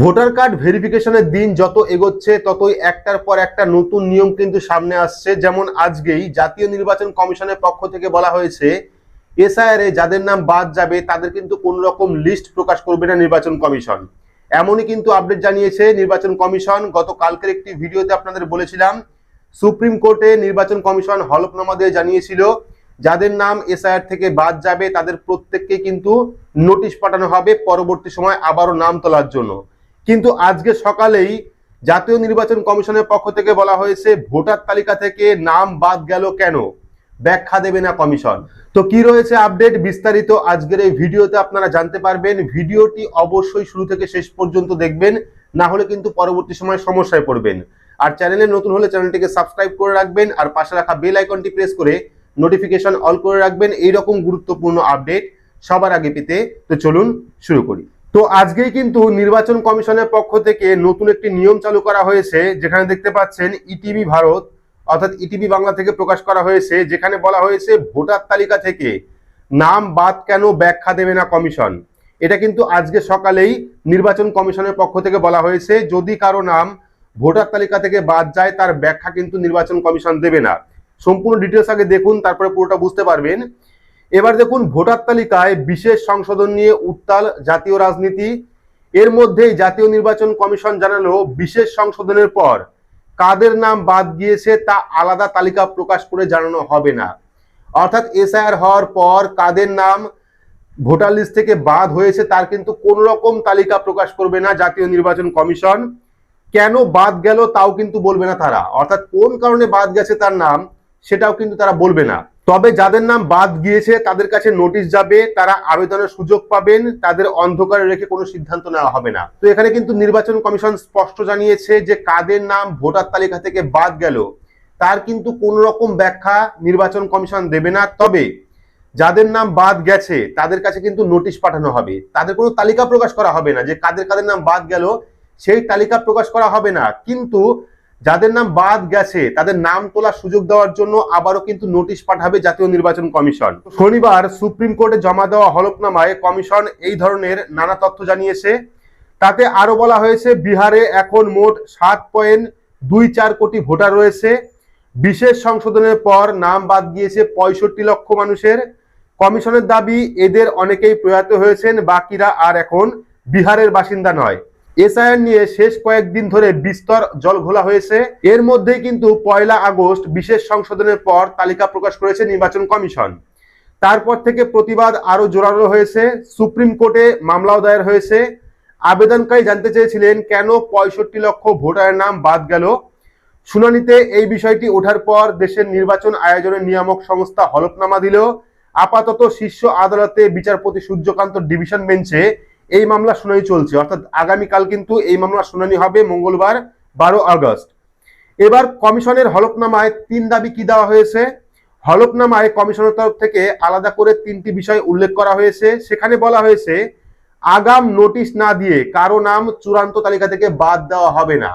Voter card ভেরিফিকেশনের দিন যত এগোচ্ছে, ততই একটার পর একটা নতুন নিয়ম কিন্তু সামনে আসছে। যেমন আজকেই জাতীয় নির্বাচন কমিশনের পক্ষ থেকে বলা হয়েছে এসআইআর এ যাদের নাম বাদ যাবে, তাদের কিন্তু কোন রকম লিস্ট প্রকাশ করবে না নির্বাচন কমিশন। এমনই কিন্তু আপডেট জানিয়েছে নির্বাচন কমিশন। গত কালকের একটি ভিডিওতে আপনাদের বলেছিলাম, সুপ্রিম কোর্টে নির্বাচন কমিশন হলফনামা দিয়ে জানিয়েছিল, যাদের নাম এসআইআর থেকে বাদ যাবে, তাদের প্রত্যেককে কিন্তু নোটিশ পাঠানো হবে। পরবর্তী সময় আবারও নাম তোলার জন্য। কিন্তু আজকে সকালেই জাতীয় নির্বাচন কমিশনের পক্ষ থেকে বলা হয়েছে, ভোটার তালিকা থেকে নাম বাদ গেল কেন? ব্যাখ্যা দেবে না কমিশন। তো কি রয়েছে আপডেট? বিস্তারিত আজকের এই ভিডিওতে আপনারা জানতে পারবেন। ভিডিওটি অবশ্যই শুরু থেকে শেষ পর্যন্ত দেখবেন, না হলে কিন্তু পরবর্তী সময় সমস্যায় পড়বেন। আর চ্যানেলে নতুন হলে চ্যানেলটিকে সাবস্ক্রাইব করে রাখবেন, আর পাশে রাখা বেল আইকনটি প্রেস করে নোটিফিকেশন অল করে রাখবেন। এইরকম গুরুত্বপূর্ণ আপডেট সবার আগে পেতে। তো চলুন শুরু করি। তো আজকেই কিন্তু নির্বাচন কমিশনের পক্ষ থেকে নতুন একটি নিয়ম চালু করা হয়েছে, যেখানে দেখতে পাচ্ছেন ইটিভি ভারত, অর্থাৎ ইটিভি বাংলা থেকে প্রকাশ করা হয়েছে, যেখানে বলা হয়েছে ভোটার তালিকা থেকে নাম বাদ কেন ব্যাখ্যা দেবে না কমিশন। এটা কিন্তু আজকে সকালেই নির্বাচন কমিশনের পক্ষ থেকে বলা হয়েছে, যদি কারও নাম ভোটার তালিকা থেকে বাদ যায়, তার ব্যাখ্যা কিন্তু নির্বাচন কমিশন দেবে না। সম্পূর্ণ ডিটেলস আগে দেখুন, তারপরে পুরোটা বুঝতে পারবেন। এবার দেখুন ভোটার তালিকায় বিশেষ সংশোধন নিয়ে উত্তাল জাতীয় রাজনীতি। এর মধ্যেই জাতীয় নির্বাচন কমিশন জানালো বিশেষ সংশোধনের পর। কাদের নাম বাদ গিয়েছে তা আলাদা তালিকা প্রকাশ করে জানানো হবে না। অর্থাৎ এসআইআর হওয়ার পর কাদের নাম ভোটার লিস্ট থেকে বাদ হয়েছে তার কিন্তু কোন রকম তালিকা প্রকাশ করবে না জাতীয় নির্বাচন কমিশন। কেন বাদ গেল তাও কিন্তু বলবে না তারা। অর্থাৎ কোন কারণে বাদ গেছে তার নাম সেটাও কিন্তু তারা বলবে না। তবে যাদের নাম বাদ গিয়েছে, তাদের কাছে নোটিশ যাবে, তারা আবেদনের সুযোগ পাবেন, তাদের অন্ধকারে রেখে কোনো সিদ্ধান্ত নেওয়া হবে না। তো এখানে কিন্তু নির্বাচন কমিশন স্পষ্ট জানিয়েছে যে কাদের নাম ভোটার তালিকা থেকে বাদ গেল, তার কিন্তু কোন রকম ব্যাখ্যা নির্বাচন কমিশন দেবে না। তবে যাদের নাম বাদ গেছে, তাদের কাছে কিন্তু নোটিশ পাঠানো হবে। তাদের কোনো তালিকা প্রকাশ করা হবে না যে কাদের কাদের নাম বাদ গেল, সেই তালিকা প্রকাশ করা হবে না। কিন্তু যাদের নাম বাদ গেছে, তাদের নাম তোলার সুযোগ দেওয়ার জন্য আবারও কিন্তু নোটিশ পাঠাবে জাতীয় নির্বাচন কমিশন। শনিবার সুপ্রিম কোর্টে জমা দেওয়া হলফনামায় কমিশন এই ধরনের নানা তথ্য জানিয়েছে। তাতে আরও বলা হয়েছে, বিহারে এখন মোট সাত পয়েন্ট দুই চার কোটি ভোটার রয়েছে। বিশেষ সংশোধনের পর নাম বাদ গিয়েছে পঁয়ষট্টি লক্ষ মানুষের। কমিশনের দাবি, এদের অনেকেই প্রয়াত হয়েছেন, বাকিরা আর এখন বিহারের বাসিন্দা নয়। এসআইআর নিয়ে শেষ কয়েকদিন ধরে বিস্তর জল ঘোলা হয়েছে। এর মধ্যে কিন্তু পয়লা আগস্ট বিশেষ সংশোধনের পর তালিকা প্রকাশ করেছে নির্বাচন কমিশন। তারপর থেকে প্রতিবাদ আরও জোরালো হয়েছে। সুপ্রিম কোর্টে মামলাও দায়ের হয়েছে। আবেদনকারী জানতে চেয়েছিলেন, কেন পঁয়ষট্টি লক্ষ ভোটারের নাম বাদ গেল? শুনানিতে এই বিষয়টি ওঠার পর দেশের নির্বাচন আয়োজনের নিয়ামক সংস্থা হলফনামা দিল। আপাতত শীর্ষ আদালতে বিচারপতি সূর্যকান্ত ডিভিশন বেঞ্চে এই মামলা শুনানি চলছে। অর্থাৎ আগামীকাল কিন্তু এই মামলা শুনানি হবে মঙ্গলবার, বারো আগস্ট। এবার কমিশনের হলফনামায় তিন দাবি কি দেওয়া হয়েছে? হলফনামায় কমিশনের তরফ থেকে আলাদা করে তিনটি বিষয় উল্লেখ করা হয়েছে। সেখানে বলা হয়েছে, আগাম নোটিশ না দিয়ে কারও নাম চূড়ান্ত তালিকা থেকে বাদ দেওয়া হবে না।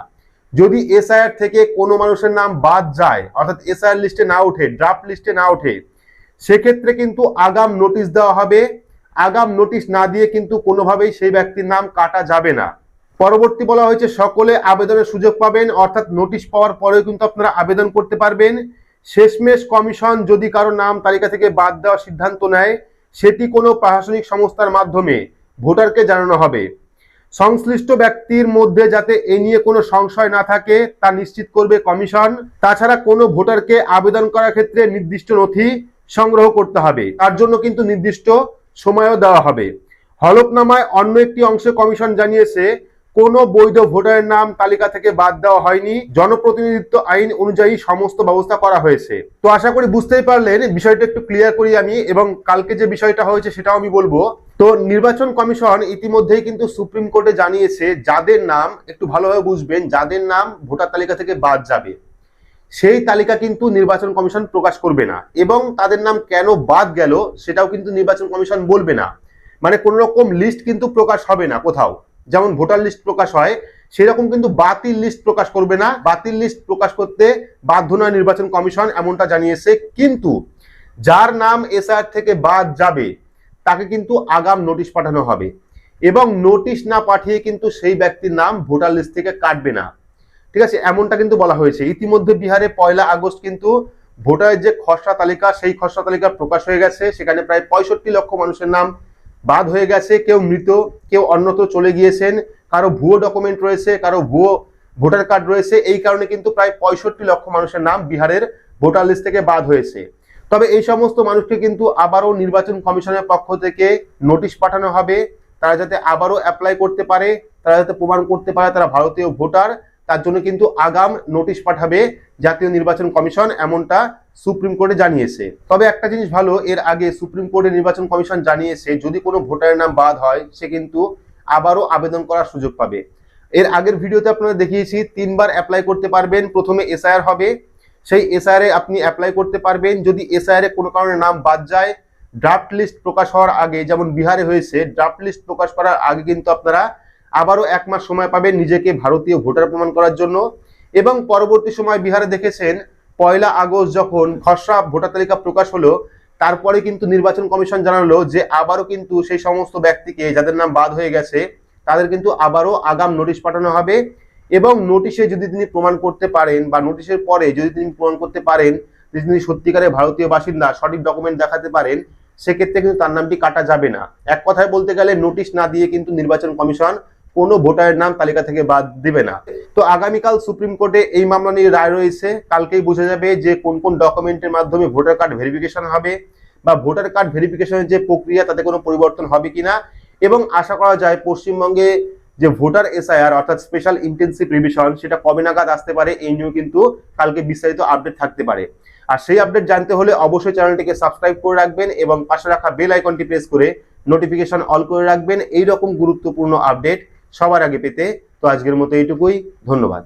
যদি এসআইআর থেকে কোনো মানুষের নাম বাদ যায়, অর্থাৎ এসআইআর লিস্টে না ওঠে ড্রাফট লিস্টে না ওঠে, সেক্ষেত্রে কিন্তু আগাম নোটিশ দেওয়া হবে। আগাম নোটিশ না দিয়ে কিন্তু কোনোভাবেই সেই ব্যক্তির নাম কাটা যাবে না। পরবর্তী বলা হয়েছে, সকলে আবেদনের সুযোগ পাবেন, অর্থাৎ নোটিশ পাওয়ার পরেও কিন্তু আপনারা আবেদন করতে পারবেন। শেষমেশ কমিশন যদি কারও নাম তালিকা থেকে বাদ দেওয়ার সিদ্ধান্ত নেয়, সেটি কোনো প্রশাসনিক সংস্থার মাধ্যমে ভোটারকে জানানো হবে। সংশ্লিষ্ট ব্যক্তির মধ্যে যাতে এ নিয়ে কোনো সংশয় না থাকে, তা নিশ্চিত করবে কমিশন। তাছাড়া কোনো ভোটারকে আবেদন করার ক্ষেত্রে নির্দিষ্ট নথি সংগ্রহ করতে হবে। তার জন্য কিন্তু নির্দিষ্ট সময়ও দেওয়া হবে। হলফনামায় অন্য একটি অংশে কমিশন জানিয়েছে, কোনো বৈধ ভোটারের নাম তালিকা থেকে বাদ দেওয়া হয়নি। জনপ্রতিনিধিত্ব আইন অনুযায়ী সমস্ত ব্যবস্থা করা হয়েছে। তো আশা করি বুঝতেই পারলেন, বিষয়টা একটু ক্লিয়ার করি আমি এবং কালকে যে বিষয়টা হয়েছে সেটাও আমি বলব। তো নির্বাচন কমিশন ইতিমধ্যেই কিন্তু সুপ্রিম কোর্টে জানিয়েছে, যাদের নাম একটু ভালোভাবে বুঝবেন, যাদের নাম ভোটার তালিকা থেকে বাদ যাবে। সেই তালিকা কিন্তু নির্বাচন কমিশন প্রকাশ করবে না। এবং তাদের নাম কেন বাদ গেল সেটাও কিন্তু নির্বাচন কমিশন বলবে না। মানে কোন রকম লিস্ট কিন্তু প্রকাশ হবে না কোথাও। যেমন ভোটার লিস্ট প্রকাশ হয়, সেরকম কিন্তু বাতিল লিস্ট প্রকাশ করবে না। বাতিল লিস্ট প্রকাশ করতে বাধ্য নয় নির্বাচন কমিশন, এমনটা জানিয়েছে। কিন্তু যার নাম এসআর থেকে বাদ যাবে, তাকে কিন্তু আগাম নোটিশ পাঠানো হবে। এবং নোটিশ না পাঠিয়ে কিন্তু সেই ব্যক্তির নাম ভোটার লিস্ট থেকে কাটবে না। ঠিক আছে? এমনটা কিন্তু বলা হয়েছে। ইতিমধ্যে বিহারে পয়লা আগস্ট কিন্তু ভোটারের যে খসড়া তালিকা, সেই খসড়া তালিকা প্রকাশ হয়ে গেছে। সেখানে প্রায় পঁয়ষট্টি লক্ষ মানুষের নাম বাদ হয়ে গেছে। কেউ মৃত, কেউ অন্যত্র চলে গিয়েছেন। কারও ভুয়ো ডকুমেন্ট রয়েছে, কারও ভুয়ো ভোটার কার্ড রয়েছে। এই কারণে কিন্তু প্রায় পঁয়ষট্টি লক্ষ মানুষের নাম বিহারের ভোটার লিস্ট থেকে বাদ হয়েছে। তবে এই সমস্ত মানুষকে কিন্তু আবারও নির্বাচন কমিশনের পক্ষ থেকে নোটিশ পাঠানো হবে। তারা যাতে আবারও অ্যাপ্লাই করতে পারে, তারা যাতে প্রমাণ করতে পারে তারা ভারতীয় ভোটার। তার জন্য কিন্তু আগাম নোটিশ পাঠাবে জাতীয় নির্বাচন কমিশন এমনটা সুপ্রিম কোর্টে জানিয়েছে। তবে একটা জিনিস ভালো, এর আগে সুপ্রিম কোর্টে নির্বাচন কমিশন জানিয়েছে, যদি কোনো ভোটারের নাম বাদ হয়, সে কিন্তু আবারও আবেদন করার সুযোগ পাবে। এর আগের ভিডিওতে আপনারা দেখিয়েছি, তিনবার অ্যাপ্লাই করতে পারবেন, প্রথমে এসআইআর হবে। সেই এসআইআর আপনি অ্যাপ্লাই করতে পারবেন। যদি এসআইআর কোনো কারণে নাম বাদ যায় ড্রাফট লিস্ট প্রকাশ হওয়ার আগে, যেমন বিহারে হয়েছে ড্রাফট লিস্ট প্রকাশ করার আগে কিন্তু আপনারা আবারও এক মাস সময় পাবেন নিজেকে ভারতীয় ভোটার প্রমাণ করার জন্য। এবং পরবর্তী সময় বিহারে দেখেছেন, পয়লা আগস্ট যখন খসড়া ভোটার তালিকা প্রকাশ হলো, তারপরে কিন্তু নির্বাচন কমিশন জানালো যে আবারও কিন্তু সেই সমস্ত ব্যক্তিকে, যাদের নাম বাদ হয়ে গেছে, তাদের কিন্তু আবারও আগাম নোটিশ পাঠানো হবে। এবং নোটিশে যদি তিনি প্রমাণ করতে পারেন বা নোটিশের পরে যদি তিনি প্রমাণ করতে পারেন যে তিনি সত্যিকারের ভারতীয় বাসিন্দা, সঠিক ডকুমেন্ট দেখাতে পারেন, সেক্ষেত্রে কিন্তু তার নামটি কাটা যাবে না। এক কথায় বলতে গেলে নোটিশ না দিয়ে কিন্তু নির্বাচন কমিশন কোনো ভোটারের নাম তালিকা থেকে বাদ দিবে না। তো আগামীকাল সুপ্রিম কোর্টে এই মামলা নিয়ে রায় রয়েছে। কালকেই বোঝা যাবে যে কোন কোন ডকুমেন্টের মাধ্যমে ভোটার কার্ড ভেরিফিকেশন হবে বা ভোটার কার্ড ভেরিফিকেশনের যে প্রক্রিয়া, তাতে কোনো পরিবর্তন হবে কিনা। এবং আশা করা যায় পশ্চিমবঙ্গে যে ভোটার এসআইআর, অর্থাৎ স্পেশাল ইন্টেন্সিভ রিভিশন, সেটা কবে নাগাদ আসতে পারে, এই নিয়েও কিন্তু কালকে বিস্তারিত আপডেট থাকতে পারে। আর সেই আপডেট জানতে হলে অবশ্যই চ্যানেলটিকে সাবস্ক্রাইব করে রাখবেন এবং পাশে রাখা বেল আইকনটি প্রেস করে নোটিফিকেশন অল করে রাখবেন। এই রকম গুরুত্বপূর্ণ আপডেট সবার আগে পেতে। তো আজকের মতো এইটুকুই। ধন্যবাদ।